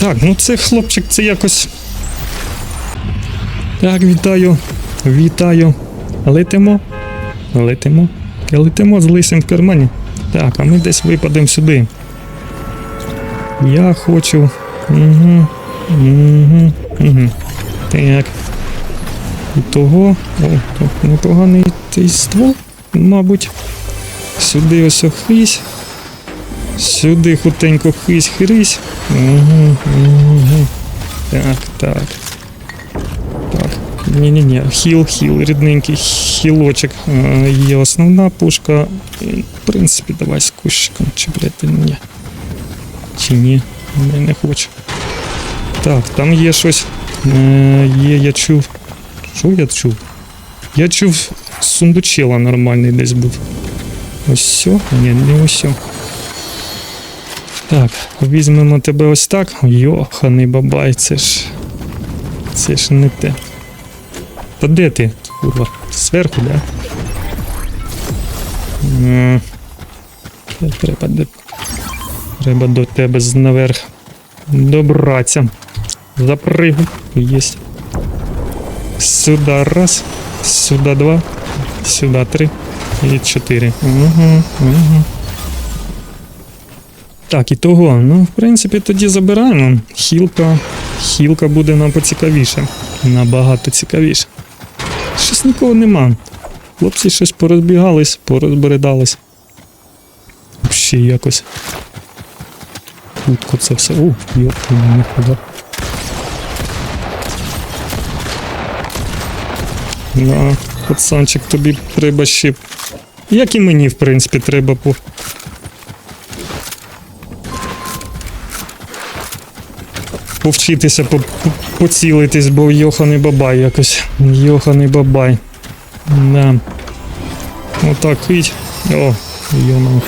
Так, ну це хлопчик, це якось. Так, вітаю. Вітаю. Летимо. Летимо. Летимо з лисим в кармані. Так, а ми десь випадемо сюди. Я хочу. Угу. Угу. Угу. Так. І того. О, тут непоганий цей ствол, мабуть. Сюди ось охись. Сюди хутенько хись хирись. Угу. Так, так. Так. Ні-ні-ні, хіл, хіл, рідненький хілочок. Є основна пушка. В принципі, давай з кущиком. Чи, блядь, ти ні. Чи ні? Не, не хочу. Так, там є щось. Е, є, я чув. Що я чув? Я чув сундучела нормальний десь був. Ось сьо? Ні, не ось. Так, візьмемо тебе ось так. Йоханий бабай, це ж. Це ж не те. Та де ти? Курва, зверху, да? Треба, де- треба до тебе наверх. Добраться. Запригу. Єсть. Сюда раз, сюда два, сюда три і чотири. Угу, угу. Так, і того. Ну, в принципі, тоді забираємо. Хілка. Хілка буде нам поцікавіше. Набагато цікавіше. Щось нікого нема. Хлопці щось порозбігались, порозбередались. Ще якось. Хутко це все. Ух, йоп, нікуди. Да, пацанчик, тобі треба ще. Як і мені, в принципі, треба по. Повчитися по, по- поцілитись, бо йоханий бабай якось. Йоханий бабай. Да. Отак хить. О, йома.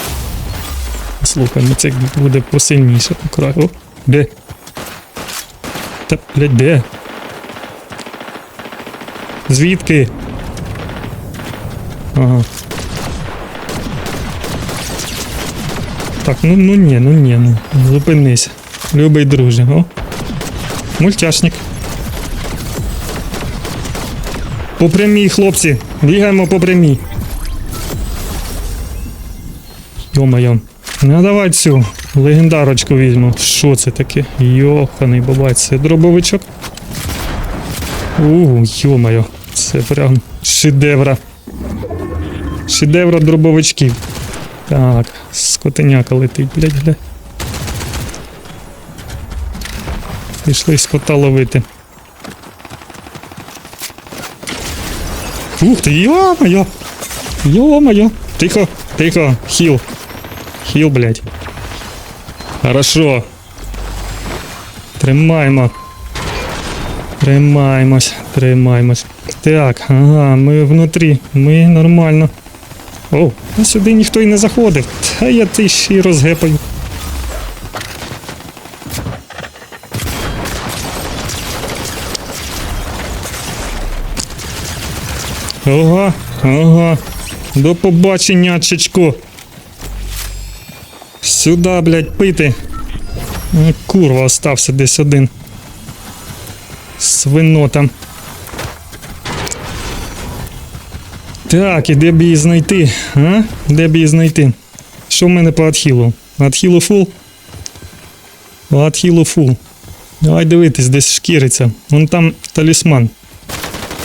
Слухай, ну це буде посильніше по. О, де? Та, блядь, де? Звідки? Ага. Так, ну ну ні, ну ні, ну. Зупинись. Любий друже, о. Мультяшник. По прямій, хлопці. Бігаємо по прямій. Йо-моє. Ну давай цю легендарочку візьму. Що це таке? Йоханий бабай, це дробовичок. У, йо-моє. Це прям шедевра. Шедевра дробовичків. Так, скотиняка летить, блядь, гля. Пішли скота ловити. Ух ти, йо-моє! Йо-моє! Тихо, тихо, хіл. Хіл, блядь. Хорошо. Тримаємо. Тримаємось, тримаємось. Так, ага, ми внутрі, ми нормально. О, а сюди ніхто й не заходив. Та я ти ще й розгепаю. Ага, ага. До побачення, чечко. Сюди, блядь, пити. Курва, остався десь один. Свинота. Так, і де б її знайти? А? Де б її знайти? Що в мене по адхілу? Адхілу фул? Адхілу фул. Давай дивитись, десь шкіриться. Вон там талісман.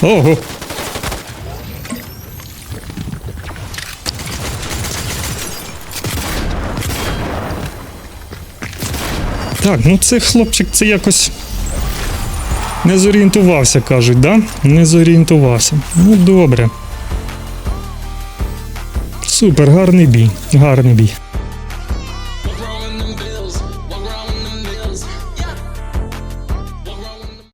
Ого! Так, ну це хлопчик, це якось. Не зорієнтувався, кажуть, да? Не зорієнтувався. Ну, добре. Супер, гарний бій. Гарний бій.